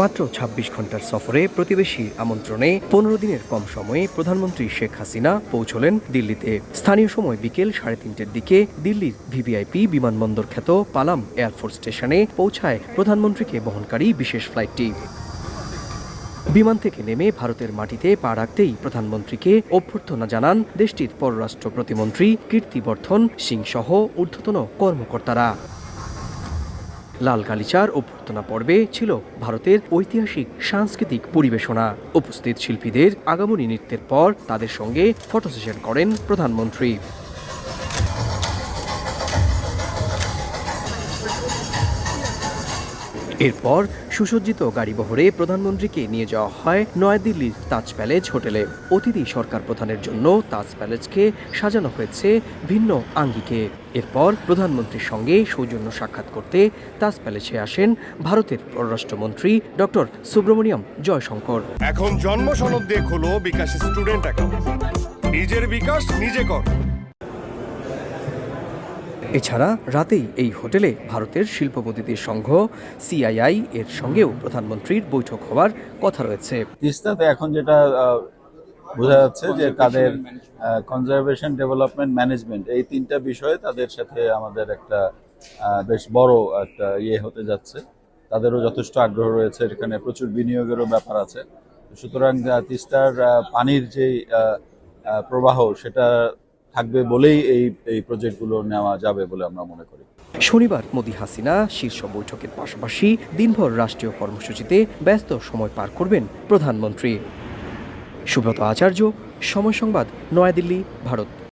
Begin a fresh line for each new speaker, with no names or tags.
মাত্র ২৬ ঘণ্টার সফরে প্রতিবেশী আমন্ত্রণে পনেরো দিনের কম সময়ে প্রধানমন্ত্রী শেখ হাসিনা পৌঁছলেন দিল্লিতে। স্থানীয় সময় বিকেল সাড়ে তিনটের দিকে দিল্লির ভিভিআইপি বিমানবন্দর খ্যাত পালাম এয়ারফোর্স স্টেশনে পৌঁছায় প্রধানমন্ত্রীকে বহনকারী বিশেষ ফ্লাইটটি। বিমান থেকে নেমে ভারতের মাটিতে পা রাখতেই প্রধানমন্ত্রীকে অভ্যর্থনা জানান দেশটির পররাষ্ট্র প্রতিমন্ত্রী কীর্তিবর্ধন সিং সহ ঊর্ধ্বতন কর্মকর্তারা। লাল গালিচার অভ্যর্থনা পর্বে ছিল ভারতের ঐতিহাসিক সাংস্কৃতিক পরিবেশনা। উপস্থিত শিল্পীদের আগামনী নৃত্যের পর তাদের সঙ্গে ফটো সেশন করেন প্রধানমন্ত্রী। এরপর সুসজ্জিত গাড়িবহরে প্রধানমন্ত্রীকে নিয়ে যাওয়া হয় নয়াদিল্লির তাজ প্যালেস হোটেলে। অতিথি সরকার প্রধানের জন্য তাজ প্যালেসকে সাজানো হয়েছে ভিন্ন আঙ্গিকে। এরপর প্রধানমন্ত্রীর সঙ্গে সৌজন্য সাক্ষাৎ করতে তাজ প্যালেসে আসেন ভারতের পররাষ্ট্রমন্ত্রী ডক্টর সুব্রমণিয়ম জয়শঙ্কর।
এখন জন্ম সনদ দিয়ে খোলো বিকাশ স্টুডেন্ট অ্যাকাউন্ট। নিজের বিকাশ নিজে কর।
এছাড়া রাতেই এই হোটেলে ভারতের শিল্পপতিদের সংঘ সিআইআই এর সঙ্গেও প্রধানমন্ত্রীর বৈঠক হওয়ার কথা রয়েছে।
তিস্তাতে এখন যেটা বোঝা যাচ্ছে যে তাদের কনজারভেশন ডেভেলপমেন্ট ম্যানেজমেন্ট এই তিনটা বিষয়ে তাদের সাথে আমাদের একটা বেশ বড় একটা ইয়ে হতে যাচ্ছে। তাদেরও যথেষ্ট আগ্রহ রয়েছে এখানে প্রচুর বিনিয়োগেরও ব্যাপার আছে। সুতরাং তিস্তার পানির যে প্রবাহ সেটা থাকবে বলেই এই এই প্রজেক্টগুলো নেওয়া যাবে বলে আমরা মনে করি।
শনিবার মোদি হাসিনা শীর্ষ বৈঠকের পাশাপাশি দিনভর রাষ্ট্রীয় কর্মসূচিতে ব্যস্ত সময় পার করবেন প্রধানমন্ত্রী। সুব্রত আচার্য, সময় সংবাদ, নয়াদিল্লি, ভারত।